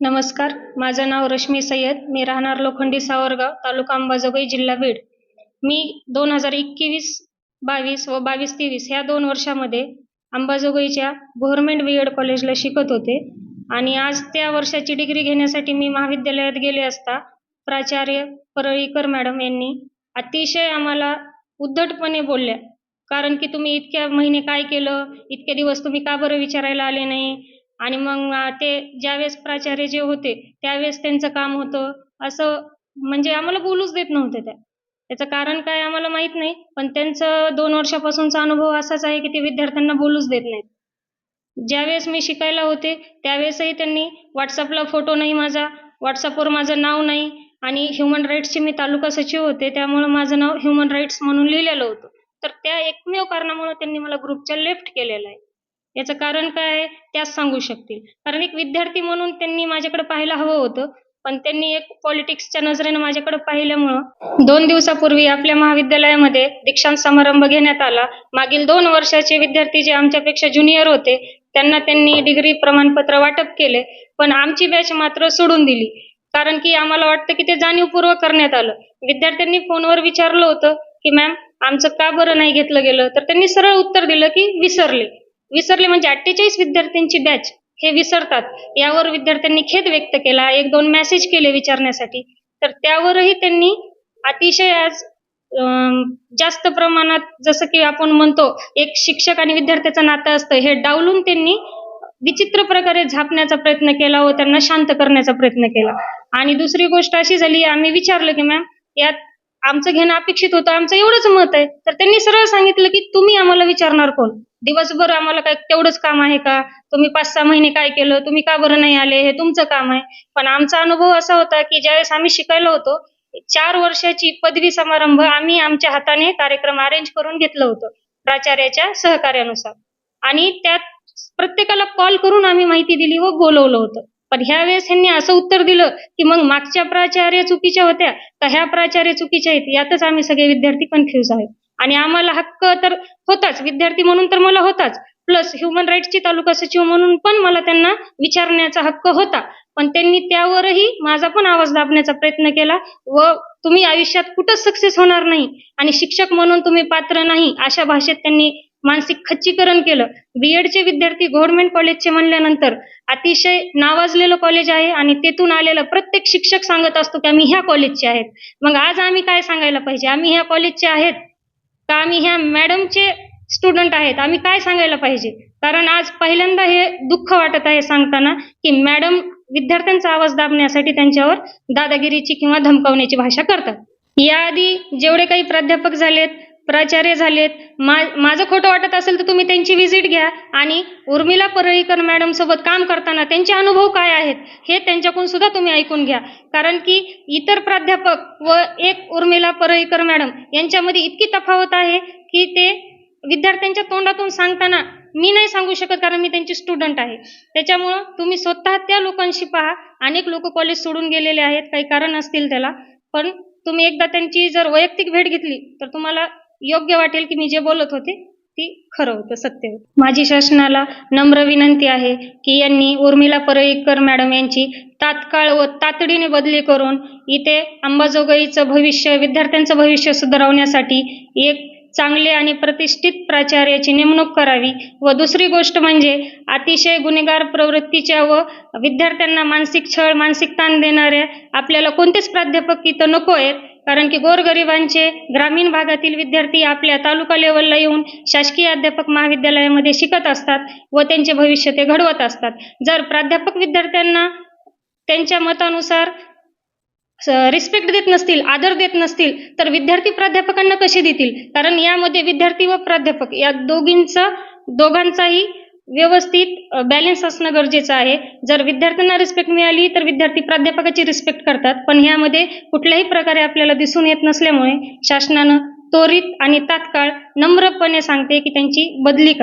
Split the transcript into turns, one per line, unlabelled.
नमस्कार. माझं नाव रश्मी सय्यद. मी राहणार लोखंडी सावरगाव तालुका अंबाजोगाई जिल्हा बीड. मी दोन हजार एकवीस बावीस व बावीस तेवीस ह्या दोन वर्षामध्ये अंबाजोगाईच्या गव्हर्मेंट बी एड कॉलेजला शिकत होते. आणि आज त्या वर्षाची डिग्री घेण्यासाठी मी महाविद्यालयात गेले असता प्राचार्य परळीकर मॅडम यांनी अतिशय आम्हाला उद्धटपणे बोलल्या. कारण की तुम्ही इतक्या महिने काय केलं? इतके दिवस तुम्ही का बरं विचारायला आले नाही? आणि मग ते ज्यावेळेस प्राचार्य जे होते त्यावेळेस त्यांचं काम होतं. असं म्हणजे आम्हाला बोलूच देत नव्हते त्या. त्याचं कारण काय आम्हाला माहीत नाही पण त्यांचं दोन वर्षापासूनचा अनुभव असाच आहे की ते विद्यार्थ्यांना बोलूच देत नाहीत. ज्यावेळेस मी शिकायला होते त्यावेळेसही त्यांनी व्हॉट्सअपला फोटो नाही माझा व्हॉट्सअपवर माझं नाव नाही आणि ह्युमन राईट्सचे मी तालुका सचिव होते त्यामुळं माझं नाव ह्युमन राईट्स म्हणून लिहिलेलं होतं. तर त्या एकमेव कारणामुळे त्यांनी मला ग्रुपच्या लेफ्ट केलेलं आहे. याचं कारण काय आहे? त्याच सांगू शकतील. कारण एक विद्यार्थी म्हणून त्यांनी माझ्याकडे पाहायला हवं होतं. पण त्यांनी एक पॉलिटिक्सच्या नजरेनं माझ्याकडे पाहिल्यामुळं दोन दिवसापूर्वी आपल्या महाविद्यालयामध्ये दीक्षांत समारंभ घेण्यात आला. मागील दोन वर्षाचे विद्यार्थी जे आमच्यापेक्षा ज्युनियर होते त्यांना त्यांनी डिग्री प्रमाणपत्र वाटप केले. पण आमची बॅच मात्र सोडून दिली. कारण की आम्हाला वाटतं की ते जाणीवपूर्वक करण्यात आलं. विद्यार्थ्यांनी फोनवर विचारलं होतं की मॅम आमचं का बरं नाही घेतलं गेलं? तर त्यांनी सरळ उत्तर दिलं की विसरले. विसरले म्हणजे अठ्ठेचाळीस विद्यार्थ्यांची बॅच हे विसरतात. यावर विद्यार्थ्यांनी खेद व्यक्त केला. एक दोन मेसेज केले विचारण्यासाठी. तर त्यावरही त्यांनी अतिशय आज जास्त प्रमाणात जसं की आपण म्हणतो एक शिक्षक आणि विद्यार्थ्याचं नातं असतं. हे डावलून त्यांनी विचित्र प्रकारे झापण्याचा प्रयत्न केला व त्यांना शांत करण्याचा प्रयत्न केला. आणि दुसरी गोष्ट अशी झाली आम्ही विचारलं की मॅम यात आमचं घेणं अपेक्षित होतं आमचं एवढंच मत आहे. तर त्यांनी सरळ सांगितलं की तुम्ही आम्हाला विचारणार कोण? दिवसभर आम्हाला काय तेवढंच काम आहे का? तुम्ही पाच सहा महिने काय केलं? तुम्ही का बरं नाही आले? हे तुमचं काम आहे. पण आमचा अनुभव असा होता की ज्यावेळेस आम्ही शिकायला होतो चार वर्षाची पदवी समारंभ आम्ही आमच्या हाताने कार्यक्रम अरेंज करून घेतलं होतं प्राचार्याच्या सहकार्यानुसार. आणि त्यात प्रत्येकाला कॉल करून आम्ही माहिती दिली व बोलवलं होतं. पण ह्या वेळेस ह्यांनी असं उत्तर दिलं की मग मागच्या प्राचार्य चुकीच्या होत्या तर ह्या प्राचार्य चुकीच्या आहेत यातच आम्ही सगळे विद्यार्थी कन्फ्युज आहेत. आणि आम्हाला हक्क तर होताच विद्यार्थी म्हणून तर मला होताच. प्लस ह्युमन राईट्सची तालुका सचिव म्हणून पण मला त्यांना विचारण्याचा हक्क होता. पण त्यांनी त्यावरही माझा पण आवाज दाबण्याचा प्रयत्न केला व तुम्ही आयुष्यात कुठंच सक्सेस होणार नाही आणि शिक्षक म्हणून तुम्ही पात्र नाही अशा भाषेत त्यांनी मानसिक खच्चीकरण केलं. बीएडचे विद्यार्थी गव्हर्नमेंट कॉलेजचे म्हणल्यानंतर अतिशय नावाजलेलं कॉलेज आहे आणि तेथून आलेलं प्रत्येक शिक्षक सांगत असतो की आम्ही ह्या कॉलेजचे आहेत. मग आज आम्ही काय सांगायला पाहिजे? आम्ही ह्या कॉलेजचे आहेत का आम्ही ह्या मॅडमचे स्टुडंट आहेत? आम्ही काय सांगायला पाहिजे? कारण आज पहिल्यांदा हे दुःख वाटत आहे सांगताना की मॅडम विद्यार्थ्यांचा आवाज दाबण्यासाठी त्यांच्यावर दादागिरीची किंवा धमकावण्याची भाषा करतात. याआधी जेवढे काही प्राध्यापक झालेत प्राचार्य झालेत. मा माझं खोटं वाटत असेल तर तुम्ही त्यांची व्हिजिट घ्या आणि उर्मिला परळीकर मॅडमसोबत काम करताना त्यांचे अनुभव काय आहेत हे त्यांच्याकडून सुद्धा तुम्ही ऐकून घ्या. कारण की इतर प्राध्यापक व एक उर्मिला परळीकर मॅडम यांच्यामध्ये इतकी तफावत आहे की ते विद्यार्थ्यांच्या तोंडातून सांगताना मी नाही सांगू शकत कारण मी त्यांची स्टुडंट आहे. त्याच्यामुळं तुम्ही स्वतः त्या लोकांशी पहा. अनेक लोक कॉलेज सोडून गेलेले आहेत. काही कारण असतील त्याला. पण तुम्ही एकदा त्यांची जर वैयक्तिक भेट घेतली तर तुम्हाला योग्य वाटेल की मी जे बोलत होते ती खरं होतं सत्य होतं. माझी शासनाला नम्र विनंती आहे की यांनी उर्मिला परळीकर मॅडम यांची तात्काळ व तातडीने बदली करून इथे अंबाजोगाईचं भविष्य विद्यार्थ्यांचं भविष्य सुधारवण्यासाठी एक चांगले आणि प्रतिष्ठित प्राचार्याची नेमणूक करावी व दुसरी गोष्ट म्हणजे अतिशय गुन्हेगार प्रवृत्तीच्या व विद्यार्थ्यांना मानसिक छळ मानसिक ताण देणाऱ्या आपल्याला कोणतेच प्राध्यापक इथं नको आहेत कारण की गोरगरिबांचे ग्रामीण भागातील विद्यार्थी आपल्या तालुका लेवलला येऊन शासकीय अध्यापक महाविद्यालयामध्ये शिकत असतात व त्यांचे भविष्य ते घडवत असतात. जर प्राध्यापक विद्यार्थ्यांना त्यांच्या मतानुसार रिस्पेक्ट देत नसतील आदर देत नसतील तर विद्यार्थी प्राध्यापकांना कसे देतील? कारण यामध्ये विद्यार्थी व प्राध्यापक या दोघींचा दोघांचाही व्यवस्थित बॅलन्स असणं गरजेचं आहे. जर विद्यार्थ्यांना रिस्पेक्ट मिळाली तर विद्यार्थी प्राध्यापकाची रिस्पेक्ट करतात. पण ह्यामध्ये कुठल्याही प्रकारे आपल्याला दिसून येत नसल्यामुळे शासनानं त्वरित आणि तात्काळ नम्रपणे सांगते की त्यांची बदली करा.